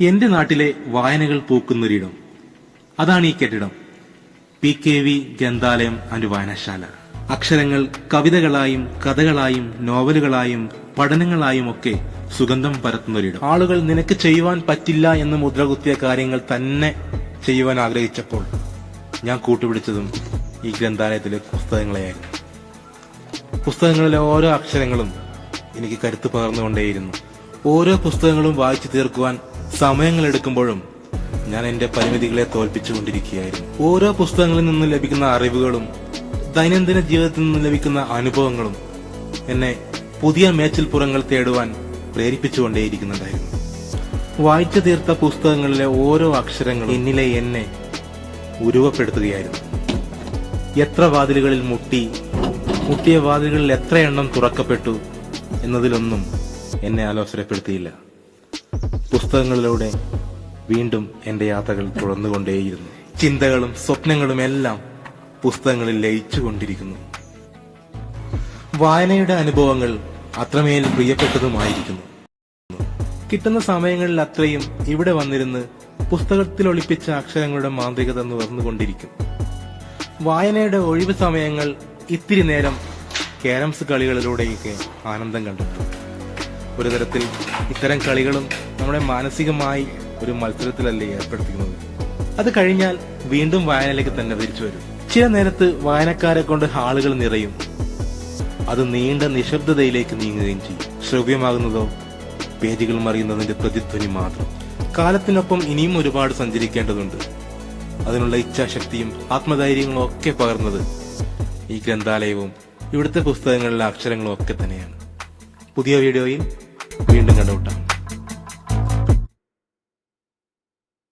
എന്റെ നാട്ടിലെ വായനകൾ പൂക്കുന്നൊരിടം. അതാണ് ഈ കെട്ടിടം. പി കെ വി ഗ്രന്ഥാലയം ആൻഡ് വായനശാല. അക്ഷരങ്ങൾ കവിതകളായും കഥകളായും നോവലുകളായും പഠനങ്ങളായും ഒക്കെ സുഗന്ധം പരത്തുന്നൊരിടം. ആളുകൾ നിനക്ക് ചെയ്യുവാൻ പറ്റില്ല എന്ന് മുദ്രകുത്തിയ കാര്യങ്ങൾ തന്നെ ചെയ്യുവാൻ ആഗ്രഹിച്ചപ്പോൾ ഞാൻ കൂട്ടുപിടിച്ചതും ഈ ഗ്രന്ഥാലയത്തിലെ പുസ്തകങ്ങളെയായിരുന്നു. പുസ്തകങ്ങളിലെ ഓരോ അക്ഷരങ്ങളും എനിക്ക് കരുത്ത് പകർന്നുകൊണ്ടേയിരുന്നു. ഓരോ പുസ്തകങ്ങളും വായിച്ചു തീർക്കുവാൻ സമയങ്ങൾ എടുക്കുമ്പോഴും ഞാൻ എന്റെ പരിമിതികളെ തോൽപ്പിച്ചുകൊണ്ടിരിക്കുകയായിരുന്നു. ഓരോ പുസ്തകങ്ങളിൽ നിന്ന് ലഭിക്കുന്ന അറിവുകളും ദൈനംദിന ജീവിതത്തിൽ നിന്ന് ലഭിക്കുന്ന അനുഭവങ്ങളും എന്നെ പുതിയ മേച്ചിൽപ്പുറങ്ങൾ തേടുവാൻ പ്രേരിപ്പിച്ചുകൊണ്ടേയിരിക്കുന്നുണ്ടായിരുന്നു. വായിച്ചു തീർത്ത പുസ്തകങ്ങളിലെ ഓരോ അക്ഷരങ്ങളും എന്നിലെ എന്നെ ഉരുവപ്പെടുത്തുകയായിരുന്നു. എത്ര വാതിലുകളിൽ മുട്ടി മുട്ടിയ വാതിലുകളിൽ എത്ര എണ്ണം തുറക്കപ്പെട്ടു എന്നതിലൊന്നും എന്നെ ആലോചനപ്പെടുത്തിയില്ല. പുസ്തകങ്ങളിലൂടെ വീണ്ടും എന്റെ യാത്രകൾ തുടർന്നുകൊണ്ടേയിരുന്നു ചിന്തകളും സ്വപ്നങ്ങളും എല്ലാം പുസ്തകങ്ങളിൽ ലയിച്ചുകൊണ്ടിരിക്കുന്നു. വായനയുടെ അനുഭവങ്ങൾ അത്രമേൽ പ്രിയപ്പെട്ടതുമായിരിക്കുന്നു. കിട്ടുന്ന സമയങ്ങളിൽ അത്രയും ഇവിടെ വന്നിരുന്ന് പുസ്തകത്തിൽ ഒളിപ്പിച്ച അക്ഷരങ്ങളുടെ മാന്ത്രികത നുകർന്നുകൊണ്ടിരിക്കും വായനയുടെ ഒഴിവ് സമയങ്ങൾ ഇത്തിരി നേരം ക്യാരംസ് കളികളിലൂടെയൊക്കെ ആനന്ദം കണ്ടെത്തും. ഒരു തരത്തിൽ ഇത്തരം കളികളും നമ്മുടെ മാനസികമായി ഒരു മത്സരത്തിലല്ലേ ഏർപ്പെടുത്തിക്കുന്നത്? അത് കഴിഞ്ഞാൽ വീണ്ടും വായനയിലേക്ക് തന്നെ തിരിച്ചു വരും. ചില നേരത്ത് വായനക്കാരെ കൊണ്ട് ഹാളുകൾ നിറയും. അത് നീണ്ട നിശബ്ദതയിലേക്ക് നീങ്ങുകയും ചെയ്യും. ശ്രവ്യമാകുന്നതോ പേജുകൾ മറിയുന്നതിന്റെ പ്രതിധ്വനി മാത്രം. കാലത്തിനൊപ്പം ഇനിയും ഒരുപാട് സഞ്ചരിക്കേണ്ടതുണ്ട്. അതിനുള്ള ഇച്ഛാശക്തിയും ആത്മധൈര്യങ്ങളും ഒക്കെ പകർന്നത് ഈ ഗ്രന്ഥാലയവും ഇവിടുത്തെ പുസ്തകങ്ങളിലെ അക്ഷരങ്ങളും ഒക്കെ തന്നെയാണ്. പുതിയ വീഡിയോയിൽ വീണ്ടും കണ്ടുമുട്ടാം.